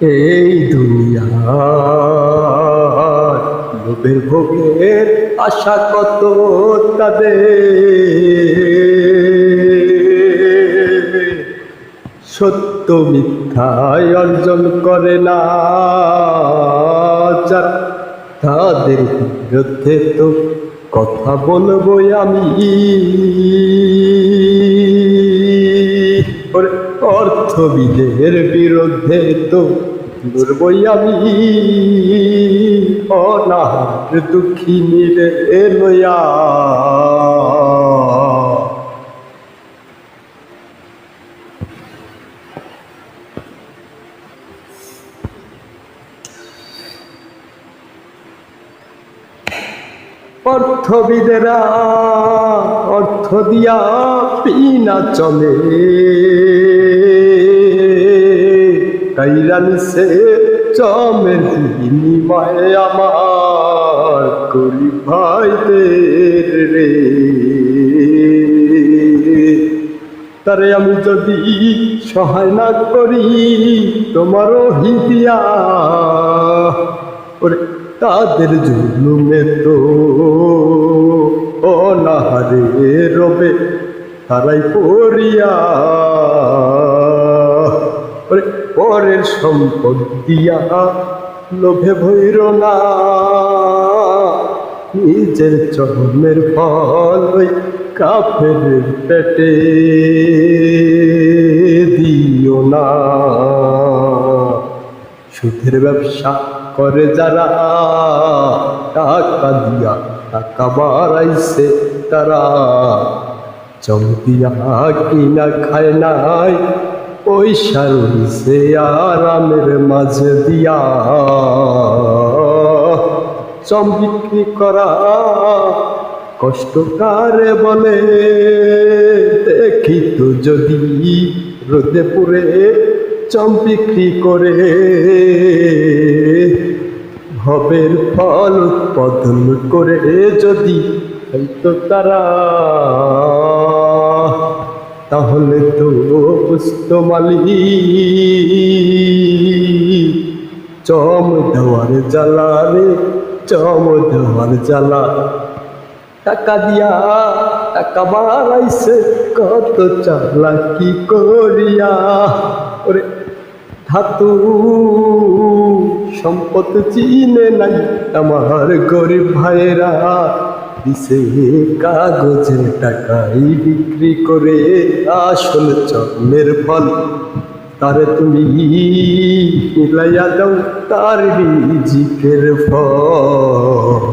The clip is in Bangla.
এই দুনিয়া ভোগের আশা কত তাদের? সত্য মিথ্যায় অর্জন করে না তাদের বিরুদ্ধে তো কথা বলব আমি। অর্থবিদের বিরুদ্ধে তো লড়বই আমি অনাহার দুঃখী নিরে লয়া। অর্থবিদেরা অর্থ দিয়া পিনা চলে। কাইরানিসে চমের বিনিময়ে আমার করি ভাইদের রে। তারে আমি যদি সহায় না করি তোমারও হিদিয়া ওরে তাদের জুলুমে তো অনাহারে রবে তারাই পড়িয়া। পরের সম্পদ দিয়া লোভে ভৈর না। নিজের চরমের ফল ওই কাফের পেটে দিও না। সুদের ব্যবসা করে যারা, টাকা দিয়া টাকা বাড়াইছে তারা। চমকিয়া কিনা খায় নাই পয়সা রইছে আরামের মাঝে দিয়া চম বিক্রি করা কষ্টকারে বলে। দেখি তো যদি রোদে পুরে চম বিক্রি করে। ভবের ফল উৎপাদন করে যদি হয়তো তারা, তাহলে তো পুস্ত মালি চম দেওয়ার জ্বালা রে, চম দেওয়ার জ্বালা। টাকা দিয়া টাকা বাড়াইছে, কত চালাকি করিয়া। ওরে ধাতু, সম্পদ চিনে নাই আমার গরিব ভাইরা। দিছে কাগজের টাকাই বিক্রি করে আসল চমের ফল। তার তুমি মিলাইয়া দাও তার নিজিকের ফল।